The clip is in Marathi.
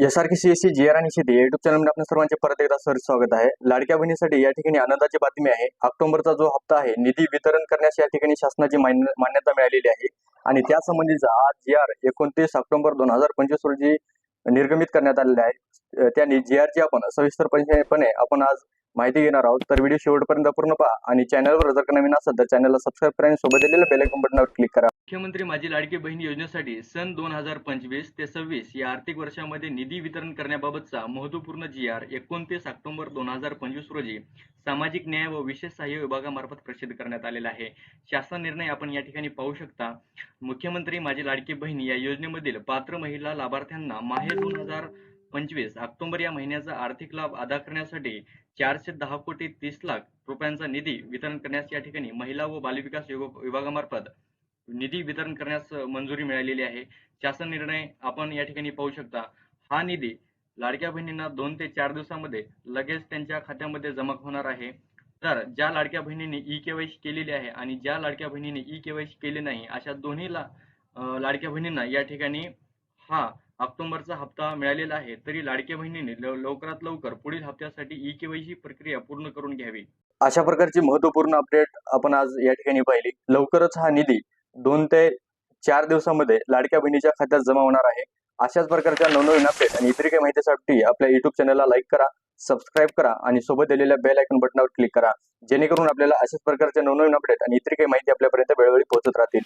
S R C S C G R आणि शेती युट्यूब चॅनलमध्ये आपल्या सर्वांचे परत एकदा सर स्वागत आहे. लाडक्या बहिणीसाठी या ठिकाणी आनंदाची बातमी आहे. ऑक्टोबरचा जो हप्ता आहे निधी वितरण करण्यास या ठिकाणी शासनाची मान्य- मान्यता मिळालेली आहे. आणि त्या संबंधीचा आज जी आर एकोणतीस ऑक्टोबर दोन हजार पंचवीस रोजी निर्गमित करण्यात आलेले आहे. त्यांनी जी आरची आपण सविस्तरपणे आपण आज माहिती घेणार आहोत. तर व्हिडिओ शेवटपर्यंत पूर्ण पहा आणि चॅनलवर जर का नवीन असेल तर चॅनलला सबस्क्राईब करा आणि सोबत दिलेल्या बेल बटनावर क्लिक करा. मुख्यमंत्री माझी लाडकी बहीण योजनेसाठी सन दोन हजार पंचवीस ते सव्वीस या आर्थिक वर्षामध्ये निधी वितरण करण्याबाबतचा महत्त्वपूर्ण जी आर एकोणतीस ऑक्टोबर दोन हजार पंचवीस रोजी सामाजिक न्याय व विशेष सहाय्य विभागामार्फत प्रसिद्ध करण्यात आलेला आहे. शासन निर्णय आपण या ठिकाणी पाहू शकता. मुख्यमंत्री माझी लाडकी बहीण या योजनेमधील पात्र महिला लाभार्थ्यांना माहे दोन हजार पंचवीस ऑक्टोबर या महिन्याचा आर्थिक लाभ अदा करण्यासाठी चारशे दहा कोटी तीस लाख रुपयांचा निधी वितरण करण्यास या ठिकाणी महिला व बालविकास विभागामार्फत निधी वितरण करण्यास मंजुरी मिळालेली आहे. शासन निर्णय आपण या ठिकाणी पाहू शकता. हा निधी लाडक्या बहिणींना दोन ते चार दिवसामध्ये लगेच त्यांच्या खात्यामध्ये जमा होणार आहे. तर ज्या लाडक्या बहिणींनी ई केवायसी केलेली आहे आणि ज्या लाडक्या बहिणीने ई केवायसी केले नाही अशा दोन्ही ला लाडक्या बहिणींना या ठिकाणी हा ऑक्टोबरचा हप्ता मिळालेला आहे तरी लाडक्या बहिणीने लव- लवकरात लवकर पुढील हप्त्यासाठी ई केवायसी प्रक्रिया पूर्ण करून घ्यावी. अशा प्रकारची महत्त्वपूर्ण अपडेट आपण आज या ठिकाणी पाहिली. लवकरच हा निधी दोन ते चार दिवसामध्ये लाडक्या बहिणीच्या खात्यात जमा होणार आहे. अशाच प्रकारच्या नवनवीन अपडेट आणि इतर काही माहितीसाठी आपल्या युट्यूब चॅनलला लाईक करा सबस्क्राईब करा आणि सोबत दिलेल्या बेल आयकॉन बटनावर क्लिक करा. जेणेकरून आपल्याला अशाच प्रकारचे नवनवीन अपडेट आणि इतर काही माहिती आपल्यापर्यंत वेळोवेळी पोहोचत राहतील.